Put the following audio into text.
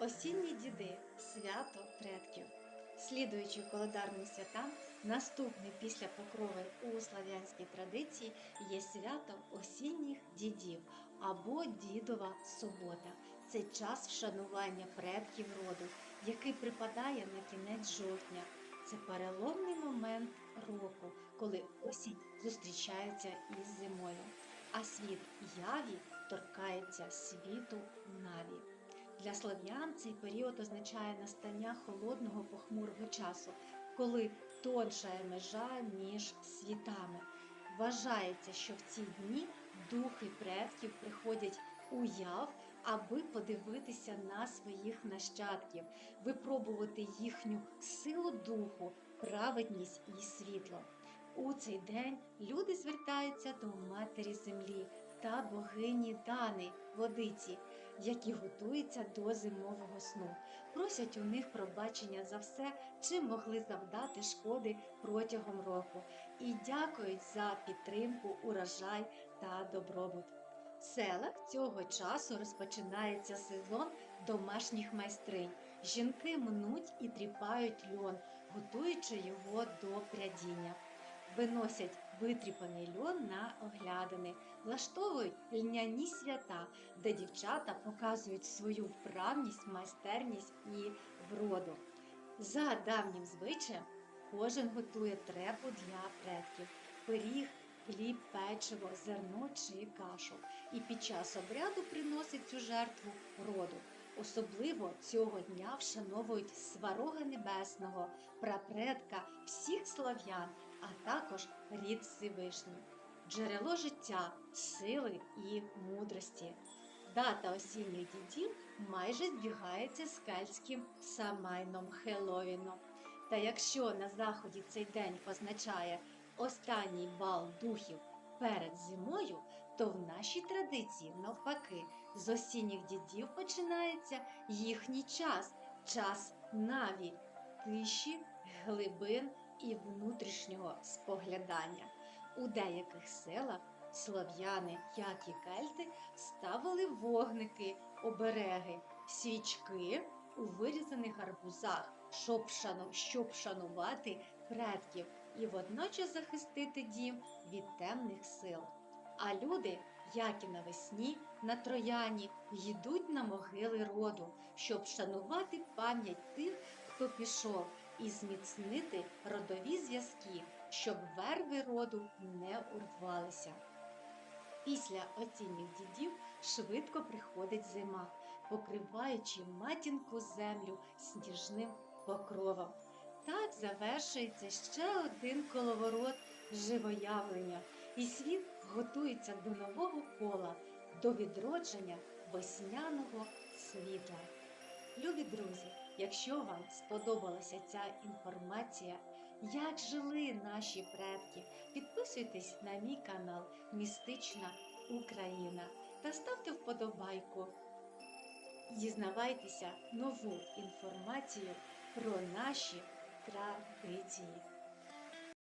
Осінні діди свято предків. Слідуючи календарним святам, наступне після покрови у слав'янській традиції є свято осінніх дідів або дідова субота. Це час вшанування предків роду, який припадає на кінець жовтня. Це переломний момент року, коли осінь зустрічається із зимою, а світ яві торкається світу наві. Для слов'ян цей період означає настання холодного похмурого часу, коли тоншає межа між світами. Вважається, що в ці дні духи предків приходять у яв, аби подивитися на своїх нащадків, випробувати їхню силу духу, праведність і світло. У цей день люди звертаються до матері землі та богині Дани, водиці, які готуються до зимового сну. Просять у них пробачення за все, чим могли завдати шкоди протягом року, і дякують за підтримку, урожай та добробут. В селах цього часу розпочинається сезон домашніх майстринь. Жінки мнуть і тріпають льон, готуючи його до прядіння. Виносять витріпаний льон на оглядини, влаштовують льняні свята, де дівчата показують свою вправність, майстерність і вроду. За давнім звичаєм кожен готує трепу для предків, пиріг, хліб, печиво, зерно чи кашу. І під час обряду приносить цю жертву роду. Особливо цього дня вшановують сварога небесного, прапредка всіх слав'ян, а також рід Всевишній, джерело життя, сили і мудрості. Дата осінніх дідів майже збігається з кельтським Самайном Хеловіном. Та якщо на заході цей день позначає останній бал духів перед зимою, то в нашій традиції, навпаки, з осінніх дідів починається їхній час, час наві, тиші, глибин і внутрішнього споглядання. У деяких селах слов'яни, як і кельти, ставили вогники, обереги, свічки у вирізаних гарбузах, щоб, шанувати предків і водночас захистити дім від темних сил. А люди, як і навесні, на трояні, йдуть на могили роду, щоб шанувати пам'ять тих, хто пішов, і зміцнити родові зв'язки, щоб верви роду не урвалися. Після осінніх дідів швидко приходить зима, покриваючи матінку землю сніжним покровом. Так завершується ще один коловорот живоявлення, і світ готується до нового кола, до відродження весняного світла. Любі друзі, якщо вам сподобалася ця інформація, як жили наші предки, підписуйтесь на мій канал Містична Україна та ставте вподобайку. Дізнавайтеся нову інформацію про наші традиції.